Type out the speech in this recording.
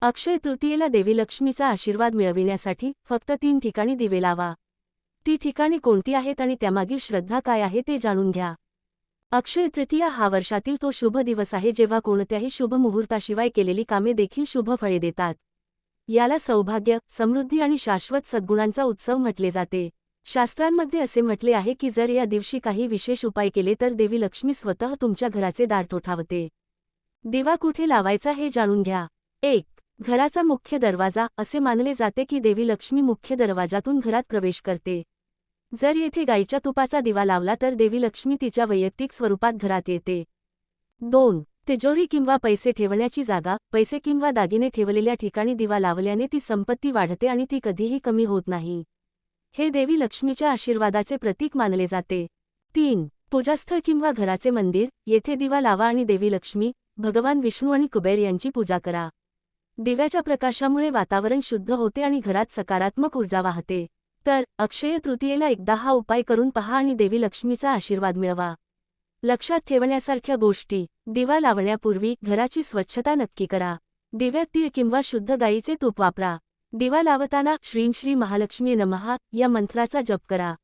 अक्षय तृतीयेला देवी लक्ष्मीचा आशीर्वाद मिळविण्यासाठी फक्त तीन ठिकाणी दिवे लावा. ती ठिकाणी कोणती आहेत आणि त्यामागील श्रद्धा काय आहे ते जाणून घ्या. अक्षय तृतीया हा वर्षातील तो शुभ दिवस आहे जेव्हा कोणत्याही शुभ मुहूर्ताशिवाय केलेली कामे देखील शुभ फळे देतात. याला सौभाग्य समृद्धी आणि शाश्वत सद्गुणांचा उत्सव म्हटले जाते. शास्त्रांमध्ये असे म्हटले आहे की जर या दिवशी काही विशेष उपाय केले तर देवी लक्ष्मी स्वतः तुमच्या घराचे दार ठोठावते. दिवा कुठे लावायचा हे जाणून घ्या. एक घराचा मुख्य दरवाजा असे मानले जाते की देवी लक्ष्मी मुख्य दरवाजातून घरात प्रवेश करते. जर येथे गाईच्या तुपाचा दिवा लावला तर देवी लक्ष्मी तिच्या वैयक्तिक स्वरूपात घरात येते. दोन तिजोरी किंवा पैसे ठेवण्याची जागा पैसे किंवा दागिने ठेवलेल्या ठिकाणी दिवा लावल्याने ती संपत्ती वाढते आणि ती कधीही कमी होत नाही. हे देवी लक्ष्मीच्या आशीर्वादाचे प्रतीक मानले जाते. तीन पूजास्थळ किंवा घराचे मंदिर येथे दिवा लावा आणि देवी लक्ष्मी भगवान विष्णू आणि कुबेर यांची पूजा करा. दिव्याच्या प्रकाशामुळे वातावरण शुद्ध होते आणि घरात सकारात्मक ऊर्जा वाहते. तर अक्षय तृतीयेला एकदा हा उपाय करून पहा आणि देवी लक्ष्मीचा आशीर्वाद मिळवा. लक्षात ठेवण्यासारख्या गोष्टी दिवा लावण्यापूर्वी घराची स्वच्छता नक्की करा. दिव्यात तीळ किंवा शुद्ध गाईचे तूप वापरा. दिवा लावताना श्रीं श्री महालक्ष्मी नमहा या मंत्राचा जप करा.